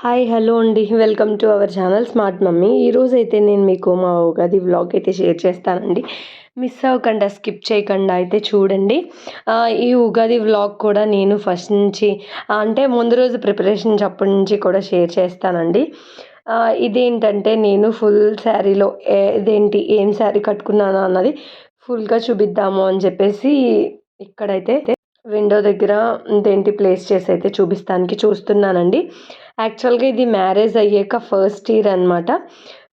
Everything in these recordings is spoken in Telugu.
హాయ్ హలో అండి. Welcome to our channel smart mummy ఈరోజు అయితే నేను మీకు మా ఉగాది వ్లాగ్ అయితే షేర్ చేస్తానండి. మిస్ అవ్వకుండా స్కిప్ చేయకుండా అయితే చూడండి. ఈ ఉగాది వ్లాగ్ కూడా నేను ఫస్ట్ నుంచి అంటే ముందు రోజు ప్రిపరేషన్ అప్పటి నుంచి కూడా షేర్ చేస్తానండి. ఇదేంటంటే నేను ఫుల్ శారీలో ఇదేంటి ఏం శారీ కట్టుకున్నాను అన్నది ఫుల్గా చూపిద్దాము అని చెప్పేసి ఇక్కడైతే విండో దగ్గర దేంటి ప్లేస్ చేసి అయితే చూపిస్తానికి చూస్తున్నానండి. యాక్చువల్గా ఇది మ్యారేజ్ అయ్యాక ఫస్ట్ ఇయర్ అనమాట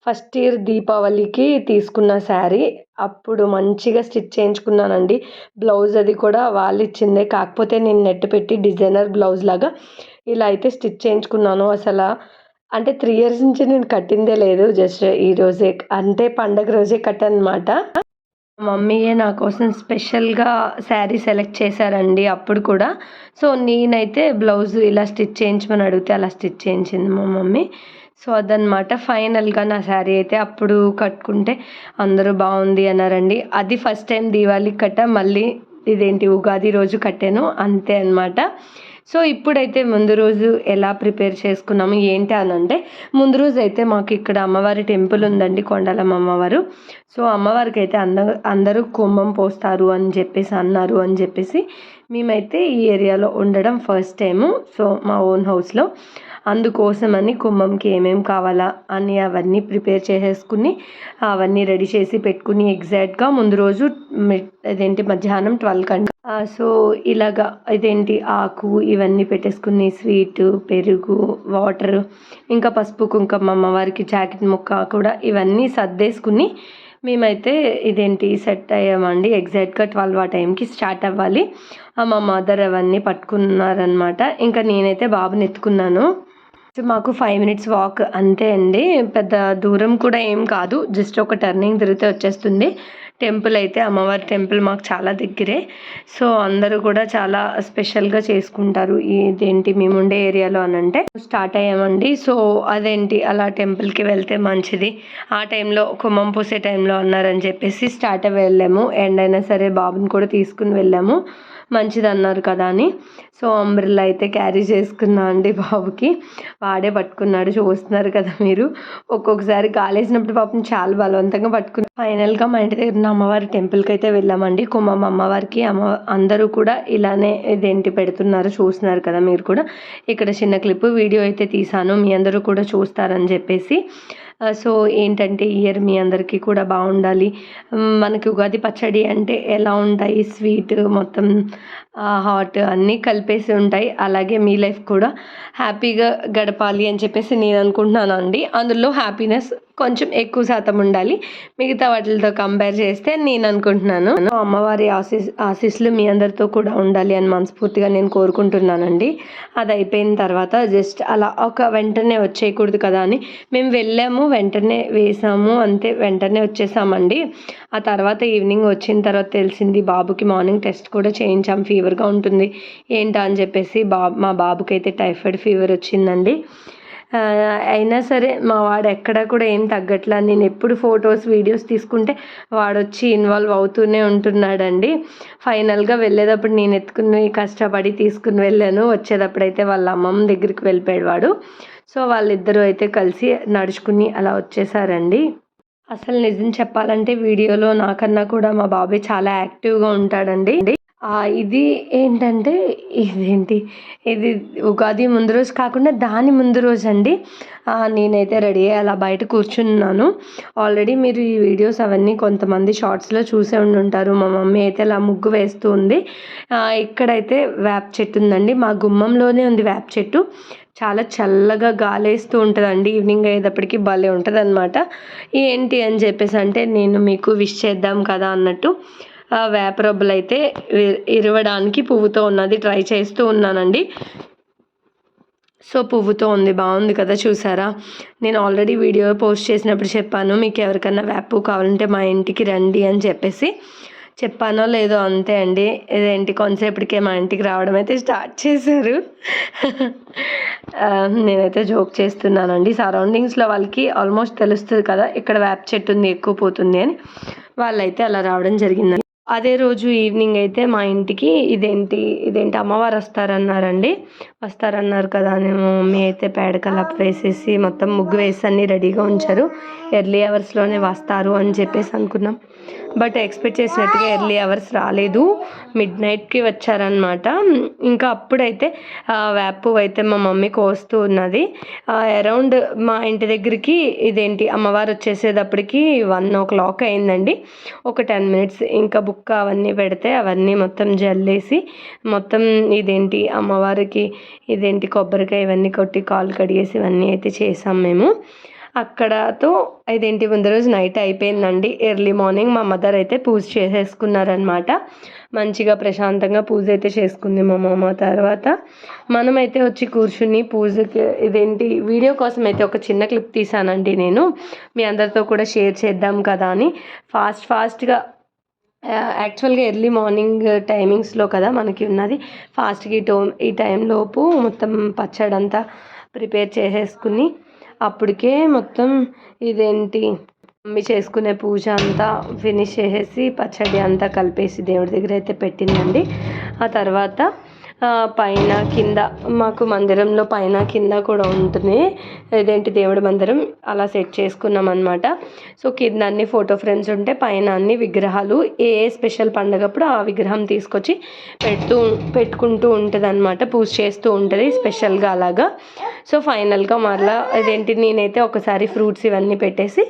ఫస్ట్ ఇయర్ దీపావళికి తీసుకున్న శారీ. అప్పుడు మంచిగా స్టిచ్ చేయించుకున్నానండి. బ్లౌజ్ అది కూడా వాళ్ళు ఇచ్చిందే. కాకపోతే నేను నెట్ పెట్టి డిజైనర్ బ్లౌజ్ లాగా ఇలా అయితే స్టిచ్ చేయించుకున్నాను అసలు. అంటే త్రీ ఇయర్స్ నుంచి నేను కట్టిందే లేదు. జస్ట్ ఈరోజే అంటే పండగ రోజే కట్టాను అనమాట మమ్మీయే నా కోసం స్పెషల్గా శారీ సెలెక్ట్ చేశారండి అప్పుడు కూడా. సో నేనైతే బ్లౌజ్ ఇలా స్టిచ్ చేయించమని అడిగితే అలా స్టిచ్ చేయించింది మా మమ్మీ. సో అదనమాట ఫైనల్గా నా శారీ అయితే అప్పుడు కట్టుకుంటే అందరూ బాగుంది అన్నారండి. అది ఫస్ట్ టైం దీవాళికి కట్ట మళ్ళీ ఇదేంటి ఉగాది రోజు కట్టాను అంతే అనమాట సో ఇప్పుడైతే ముందు రోజు ఎలా ప్రిపేర్ చేసుకున్నాము ఏంటి అని అంటే ముందు రోజు అయితే మాకు ఇక్కడ అమ్మవారి టెంపుల్ ఉందండి కొండలమ్మ అమ్మవారు. సో అమ్మవారికి అయితే అందరూ అందరూ కుంభం పోస్తారు అని చెప్పేసి అన్నారు అని చెప్పేసి మేమైతే ఈ ఏరియాలో ఉండడం ఫస్ట్ టైము. సో మా ఓన్ హౌస్లో అందుకోసమని కుంభంకి ఏమేమి కావాలా అని అవన్నీ ప్రిపేర్ చేసేసుకుని అవన్నీ రెడీ చేసి పెట్టుకుని ఎగ్జాక్ట్గా ముందు రోజు అదేంటి మధ్యాహ్నం ట్వెల్వ్ కంటే సో ఇలాగా ఇదేంటి ఆకు ఇవన్నీ పెట్టేసుకుని స్వీట్ పెరుగు వాటర్ ఇంకా పసుపు కుంకుమ అమ్మవారికి జాకెట్ ముక్క కూడా ఇవన్నీ సర్దేసుకుని మేమైతే ఇదేంటి సెట్ అయ్యామండి. ఎగ్జాక్ట్గా ట్వెల్వ్ ఆ టైంకి స్టార్ట్ అవ్వాలి. మా మదర్ అవన్నీ పట్టుకున్నారనమాట ఇంకా నేనైతే బాబుని ఎత్తుకున్నాను. మాకు ఫైవ్ మినిట్స్ వాక్ అంతే అండి. పెద్ద దూరం కూడా ఏం కాదు. జస్ట్ ఒక టర్నింగ్ తిరిగితే వచ్చేస్తుంది. టెంపుల్ అయితే అమ్మవారి టెంపుల్ మాకు చాలా దగ్గరే. సో అందరూ కూడా చాలా స్పెషల్గా చేసుకుంటారు. ఇదేంటి మేము ఉండే ఏరియాలో అని అంటే స్టార్ట్ అయ్యామండి. సో అదేంటి అలా టెంపుల్కి వెళ్తే మంచిది. ఆ టైంలో కుమ్మం పూసే టైంలో అన్నారని చెప్పేసి స్టార్ట్ అయ్యి వెళ్ళాము. ఎండ్ అయినా సరే బాబుని కూడా తీసుకుని వెళ్ళాము. మంచిది అన్నారు కదా అని. సో అంబ్రిల్లా అయితే క్యారీ చేసుకున్నా అండి బాబుకి. వాడే పట్టుకున్నాడు చూస్తున్నారు కదా మీరు. ఒక్కొక్కసారి కాలేసినప్పుడు పాపం చాలా బలవంతంగా పట్టుకున్నాడు ఫైనల్గా మా ఇంటి దగ్గర అమ్మవారి టెంపుల్కి అయితే వెళ్ళామండి. కుమ్మమ్మ అమ్మవారికి అమ్మ అందరూ కూడా ఇలానే ఇదేంటి పెడుతున్నారు చూస్తున్నారు కదా మీరు కూడా. ఇక్కడ చిన్న క్లిప్ వీడియో అయితే తీసాను. మీ అందరూ కూడా చూస్తారని చెప్పేసి. సో ఏంటంటే ఇయర్ మీ అందరికీ కూడా బాగుండాలి. మనకి ఉగాది పచ్చడి అంటే ఎలా ఉంటాయి? స్వీట్ మొత్తం హాట్ అన్నీ కలిపేసి ఉంటాయి. అలాగే మీ లైఫ్ కూడా హ్యాపీగా గడపాలి అని చెప్పేసి నేను అనుకుంటున్నాను అండి అందులో హ్యాపీనెస్ కొంచెం ఎక్కువ శాతం ఉండాలి. మిగతా వాటితో కంపేర్ చేస్తే నేను అనుకుంటున్నాను. అమ్మవారి ఆశీస్ ఆశీస్సులు మీ అందరితో కూడా ఉండాలి అని మనస్ఫూర్తిగా నేను కోరుకుంటున్నానండి. అది అయిపోయిన తర్వాత జస్ట్ అలా ఒక వెంటనే వచ్చేయకూడదు కదా అని మేము వెళ్ళాము వెంటనే వేసాము అంతే వెంటనే వచ్చేసామండి. ఆ తర్వాత ఈవినింగ్ వచ్చిన తర్వాత తెలిసింది బాబుకి మార్నింగ్ టెస్ట్ కూడా చేయించాం ఫీవర్గా ఉంటుంది. ఏంటా అని చెప్పేసి బాబు మా బాబుకి అయితే టైఫాయిడ్ ఫీవర్ వచ్చిందండి. అయినా సరే మా వాడు ఎక్కడ కూడా ఏం తగ్గట్లా. నేను ఎప్పుడు ఫొటోస్ వీడియోస్ తీసుకుంటే వాడు వచ్చి ఇన్వాల్వ్ అవుతూనే ఉంటున్నాడండి. ఫైనల్గా వెళ్ళేటప్పుడు నేను ఎత్తుకుని కష్టపడి తీసుకుని వెళ్ళాను. వచ్చేటప్పుడు అయితే వాళ్ళ అమ్మమ్మ దగ్గరికి వెళ్ళిపోయాడు వాడు. సో వాళ్ళిద్దరూ అయితే కలిసి నడుచుకుని అలా వచ్చేసారండి. అసలు నిజం చెప్పాలంటే వీడియోలో నాకన్నా కూడా మా బాబాయ్ చాలా యాక్టివ్గా ఉంటాడండి. ఇది ఏంటంటే ఇదేంటి? ఇది ఉగాది ముందు రోజు కాకుండా దాని ముందు రోజు అండి నేనైతే రెడీ అయ్యి అలా బయట కూర్చున్నాను. ఆల్రెడీ మీరు ఈ వీడియోస్ అవన్నీ కొంతమంది షార్ట్స్లో చూసే ఉండి ఉంటారు. మా మమ్మీ అయితే అలా ముగ్గు వేస్తూ ఉంది. ఇక్కడైతే వేప చెట్టు ఉందండి. మా గుమ్మంలోనే ఉంది వేప చెట్టు. చాలా చల్లగా గాలేస్తూ ఉంటుందండి. ఈవినింగ్ అయ్యేటప్పటికి భలే ఉంటుంది అనమాట ఏంటి అని చెప్పేసి అంటే నేను మీకు విష్ చేద్దాం కదా అన్నట్టు. వేపరబ్బులు అయితే ఇరవడానికి పువ్వుతో ఉన్నది ట్రై చేస్తూ ఉన్నానండి. సో పువ్వుతో ఉంది బాగుంది కదా చూసారా? నేను ఆల్రెడీ వీడియో పోస్ట్ చేసినప్పుడు చెప్పాను మీకు ఎవరికన్నా వేపు కావాలంటే మా ఇంటికి రండి అని చెప్పేసి. చెప్పానో లేదో అంతే అండి. ఇదేంటి కొంతసేపటికే మా ఇంటికి రావడం అయితే స్టార్ట్ చేశారు. నేనైతే జోక్ చేస్తున్నానండి. సరౌండింగ్స్లో వాళ్ళకి ఆల్మోస్ట్ తెలుస్తుంది కదా ఇక్కడ వేప చెట్టు ఉంది ఎక్కువ పోతుంది అని. వాళ్ళైతే అలా రావడం జరిగింది అదే రోజు ఈవినింగ్ అయితే మా ఇంటికి ఇదేంటి ఇదేంటి అమ్మవారు వస్తారన్నారండి. వస్తారన్నారు కదా అని మమ్మీ అయితే పేడ కలప్ వేసేసి మొత్తం ముగ్గు వేసి అన్నీ రెడీగా ఉంచారు. ఎర్లీ అవర్స్లోనే వస్తారు అని చెప్పేసి అనుకున్నాం. బట్ ఎక్స్పెక్ట్ చేసినట్టుగా ఎర్లీ అవర్స్ రాలేదు. మిడ్ నైట్కి వచ్చారనమాట ఇంకా అప్పుడైతే వేప అయితే మా మమ్మీ కోస్తూ ఉన్నది. అరౌండ్ మా ఇంటి దగ్గరికి ఇదేంటి అమ్మవారు వచ్చేసేటప్పటికి వన్ ఓ క్లాక్ అయిందండి. ఒక టెన్ మినిట్స్ ఇంకా బుక్క అవన్నీ పెడితే అవన్నీ మొత్తం జల్లేసి మొత్తం ఇదేంటి అమ్మవారికి ఇదేంటి కొబ్బరికాయ ఇవన్నీ కొట్టి కాలు కడిగేసి ఇవన్నీ అయితే చేసాం మేము. అక్కడతో ఐదింటి ముందు రోజు నైట్ అయిపోయిందండి. ఎర్లీ మార్నింగ్ మా మదర్ అయితే పూజ చేసేసుకున్నారనమాట మంచిగా ప్రశాంతంగా పూజ అయితే చేసుకుంది మా మామ తర్వాత. మనమైతే వచ్చి కూర్చుని పూజకి ఇదేంటి వీడియో కోసం అయితే ఒక చిన్న క్లిప్ తీసానండి నేను. మీ అందరితో కూడా షేర్ చేద్దాం కదా అని. ఫాస్ట్ ఫాస్ట్గా యాక్చువల్గా ఎర్లీ మార్నింగ్ టైమింగ్స్లో కదా మనకి ఉన్నది. ఫాస్ట్గా ఈ టో ఈ టైంలోపు మొత్తం పచ్చడి అంతా ప్రిపేర్ చేసేసుకుని అప్పటికే మొత్తం ఇదేంటి? మమ్మీ చేసుకునే పూజ అంతా ఫినిష్ చేసేసి పచ్చడి అంతా కలిపేసి దేవుడి దగ్గర అయితే పెట్టిందండి. ఆ తర్వాత పైన కింద మాకు మందిరంలో పైన కింద కూడా ఉంటుంది. ఇదేంటి దేవుడి మందిరం? అలా సెట్ చేసుకున్నాం అనమాట సో కింద అన్ని ఫోటో ఫ్రేమ్స్ ఉంటే పైన అన్ని విగ్రహాలు ఏ ఏ స్పెషల్ పండగప్పుడు ఆ విగ్రహం తీసుకొచ్చి పెడుతూ పెట్టుకుంటూ ఉంటుంది అనమాట పూజ చేస్తూ ఉంటుంది స్పెషల్గా అలాగా. సో ఫైనల్గా మరలా ఇదేంటి? నేనైతే ఒకసారి ఫ్రూట్స్ ఇవన్నీ పెట్టేసి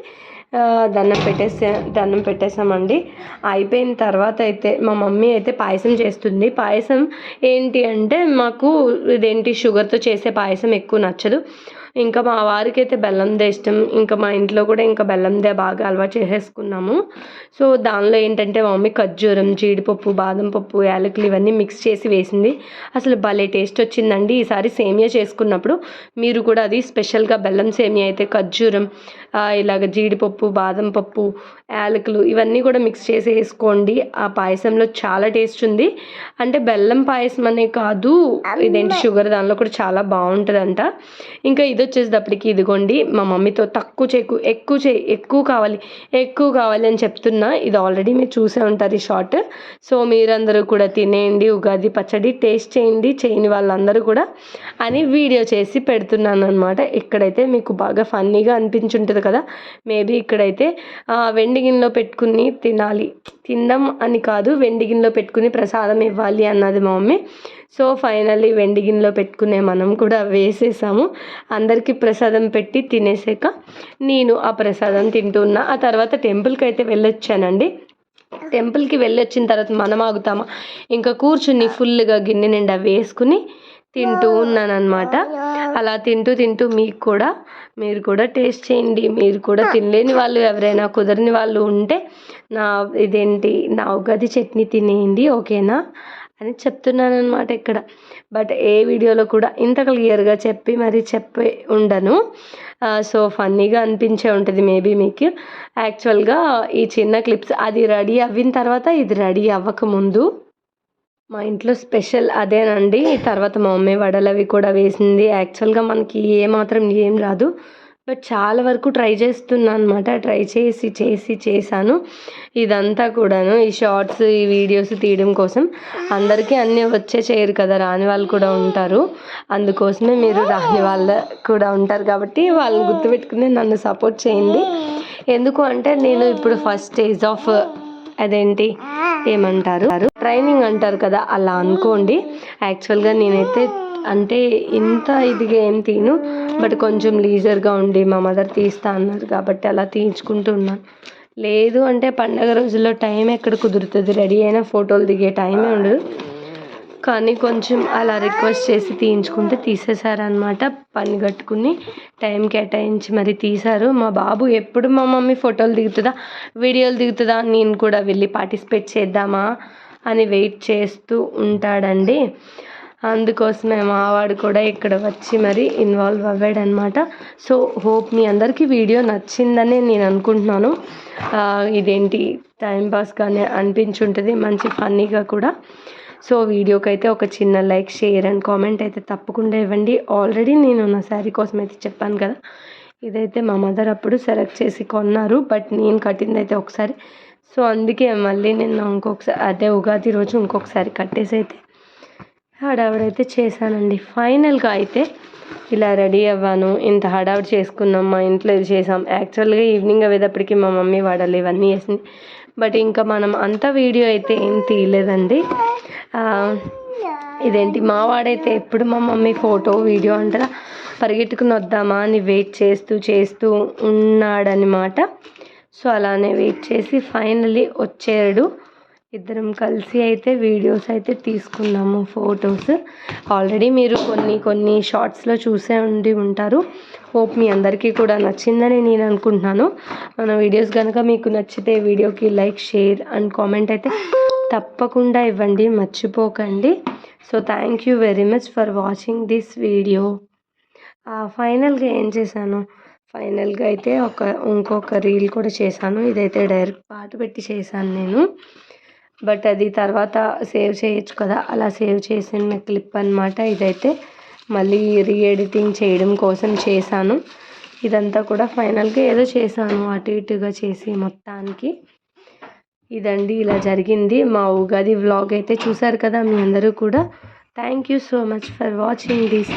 దండం పెట్టేసే దండం పెట్టేసామండి అయిపోయిన తర్వాత అయితే మా మమ్మీ అయితే పాయసం చేస్తుంది. పాయసం ఏంటి అంటే మాకు ఇదేంటి షుగర్తో చేసే పాయసం ఎక్కువ నచ్చదు. ఇంకా మా వారికి అయితే బెల్లందే ఇష్టం. ఇంకా మా ఇంట్లో కూడా ఇంకా బెల్లందే బాగా అలవాటు చేసేసుకున్నాము. సో దానిలో ఏంటంటే మా మమ్మీ ఖర్జూరం జీడిపప్పు బాదం పప్పు యాలకులు ఇవన్నీ మిక్స్ చేసి వేసింది. అసలు భలే టేస్ట్ వచ్చిందండి. ఈసారి సేమియా చేసుకున్నప్పుడు మీరు కూడా అది స్పెషల్గా బెల్లం సేమియా అయితే ఖర్జూరం ఇలాగ జీడిపప్పు బాదం పప్పు యాలకులు ఇవన్నీ కూడా మిక్స్ చేసి వేసుకోండి ఆ పాయసంలో చాలా టేస్ట్ ఉంది. అంటే బెల్లం పాయసం అనే కాదు ఇదేంటి షుగర్ దానిలో కూడా చాలా బాగుంటుందంట. ఇంకా ఇది వచ్చేటప్పటికి ఇదిగోండి మా మమ్మీతో తక్కువ చేయకు ఎక్కువ చేయి ఎక్కువ కావాలి ఎక్కువ కావాలి అని చెప్తున్నా. ఇది ఆల్రెడీ మీరు చూసే ఉంటారు ఈ షార్ట్ సో మీరందరూ కూడా తినేయండి ఉగాది పచ్చడి టేస్ట్ చేయండి చేయని వాళ్ళందరూ కూడా అని వీడియో చేసి పెడుతున్నాను అనమాట ఇక్కడైతే మీకు బాగా ఫన్నీగా అనిపించుంటుంది కదా? మేబీ ఇక్కడైతే వెండి గిన్నెలో పెట్టుకుని తినాలి. తినడం అని కాదు వెండి గిన్నెలో పెట్టుకుని ప్రసాదం ఇవ్వాలి అన్నది మా మమ్మీ. సో ఫైనల్లీ వెండి గిన్నెలో పెట్టుకునే మనం కూడా వేసేసాము. అందరికీ ప్రసాదం పెట్టి తినేసాక నేను ఆ ప్రసాదం తింటున్నా ఆ తర్వాత టెంపుల్కి అయితే వెళ్ళొచ్చానండి. టెంపుల్కి వెళ్ళొచ్చిన తర్వాత మనం ఆగుతామా? ఇంకా కూర్చుని ఫుల్గా గిన్నె నిండా వేసుకుని తింటూ ఉన్నానన్నమాట. అలా తింటూ తింటూ మీకు కూడా మీరు కూడా టేస్ట్ చేయండి. మీరు కూడా తినలేని వాళ్ళు ఎవరైనా కుదరని వాళ్ళు ఉంటే నా ఇదేంటి నా ఉగాది చట్నీ తినేయండి ఓకేనా? అని చెప్తున్నాను అనమాట ఇక్కడ. బట్ ఏ వీడియోలో కూడా ఇంత క్లియర్గా చెప్పి మరి చెప్పి ఉండను. సో ఫన్నీగా అనిపించే ఉంటుంది మేబీ మీకు. యాక్చువల్గా ఈ చిన్న క్లిప్స్ అది రెడీ అవ్విన తర్వాత ఇది రెడీ అవ్వకముందు మా ఇంట్లో స్పెషల్ అదేనండి. తర్వాత మా మమ్మీ వడలవి కూడా వేసింది. యాక్చువల్గా మనకి ఏమాత్రం ఏం రాదు. బట్ చాలా వరకు ట్రై చేస్తున్నాను అనమాట ట్రై చేసి చేసి చేశాను. ఇదంతా కూడాను ఈ షార్ట్స్ ఈ వీడియోస్ తీయడం కోసం. అందరికీ అన్నీ వచ్చే చేయరు కదా. రాని వాళ్ళు కూడా ఉంటారు. అందుకోసమే మీరు రాని వాళ్ళు కూడా ఉంటారు కాబట్టి వాళ్ళని గుర్తుపెట్టుకుని నన్ను సపోర్ట్ చేయండి. ఎందుకు అంటే నేను ఇప్పుడు ఫస్ట్ స్టేజ్ ఆఫ్ అదేంటి? ఏమంటారు? ట్రైనింగ్ అంటారు కదా అలా అనుకోండి. యాక్చువల్గా నేనైతే అంటే ఇంత ఇదిగా ఏం తిను బట్ కొంచెం లీజర్గా ఉండి మా మదర్ తీస్తా అన్నారు కాబట్టి అలా తీయించుకుంటున్నాను లేదు అంటే పండగ రోజుల్లో టైం ఎక్కడ కుదురుతుంది? రెడీ అయిన ఫోటోలు దిగే టైమే ఉండదు. కానీ కొంచెం అలా రిక్వెస్ట్ చేసి తీయించుకుంటే తీసేశారనమాట పని కట్టుకుని టైం కేటాయించి మరి తీశారు. మా బాబు ఎప్పుడు మా మమ్మీ ఫోటోలు దిగుతుందా వీడియోలు దిగుతుందా నేను కూడా వెళ్ళి పార్టిసిపేట్ చేద్దామా అని వెయిట్ చేస్తూ ఉంటాడండి. అందుకోసమే మావాడు కూడా ఇక్కడ వచ్చి మరి ఇన్వాల్వ్ అవ్వాడనమాట సో హోప్ మీ అందరికీ వీడియో నచ్చిందని నేను అనుకుంటున్నాను. ఇదేంటి టైంపాస్గానే అనిపించుంటుంది మంచి ఫన్నీగా కూడా. సో వీడియోకి అయితే ఒక చిన్న లైక్ షేర్ అండ్ కామెంట్ అయితే తప్పకుండా ఇవ్వండి. ఆల్రెడీ నేను నా శారీ కోసం అయితే చెప్పాను కదా. ఇదైతే మా మదర్ అప్పుడు సెలెక్ట్ చేసి కొన్నారు బట్ నేను కట్టింది అయితే ఒకసారి. సో అందుకే మళ్ళీ నిన్న ఇంకొకసారి అదే ఉగాది రోజు ఇంకొకసారి కట్టేసి అయితే హడావిడైతే చేశానండి. ఫైనల్గా అయితే ఇలా రెడీ అవ్వాను. ఇంత హడావిడి చేసుకున్నాం మా ఇంట్లో ఇది చేసాం యాక్చువల్గా ఈవినింగ్ అయ్యేటప్పటికి మా మమ్మీ వాడాలి ఇవన్నీ చేసింది బట్ ఇంకా మనం అంత వీడియో అయితే ఏం తీయలేదండి. ఇదేంటి? మా వాడైతే ఎప్పుడు మా మమ్మీ ఫోటో వీడియో అంటారా? పరిగెట్టుకుని వద్దామా అని వెయిట్ చేస్తూ చేస్తూ ఉన్నాడనమాట సో అలానే వెయిట్ చేసి ఫైనలీ వచ్చాడు. ఇద్దరం కలిసి అయితే వీడియోస్ అయితే తీసుకున్నాము ఫొటోస్. ఆల్రెడీ మీరు కొన్ని కొన్ని షార్ట్స్లో చూసే ఉండి ఉంటారు. హోప్ మీ అందరికీ కూడా నచ్చిందని నేను అనుకుంటున్నాను. మన వీడియోస్ కనుక మీకు నచ్చితే వీడియోకి లైక్ షేర్ అండ్ కామెంట్ అయితే తప్పకుండా ఇవ్వండి మర్చిపోకండి. So thank you very much for watching this video ఫైనల్గా ఏం చేశాను? ఫైనల్గా అయితే ఒక ఇంకొక రీల్ కూడా చేశాను. ఇదైతే డైరెక్ట్ పాట పెట్టి చేశాను నేను. బట్ అది తర్వాత సేవ్ చేయొచ్చు కదా? అలా సేవ్ చేసిన క్లిప్ అనమాట ఇదైతే. మళ్ళీ రీ ఎడిటింగ్ చేయడం కోసం చేశాను. ఇదంతా కూడా ఫైనల్గా ఏదో చేశాను అటు ఇటుగా చేసి మొత్తానికి. ఇదండి ఇలా జరిగింది. మా ఉగాది వ్లాగ్ అయితే చూసారు కదా మీ అందరూ కూడా. Thank you so much for watching this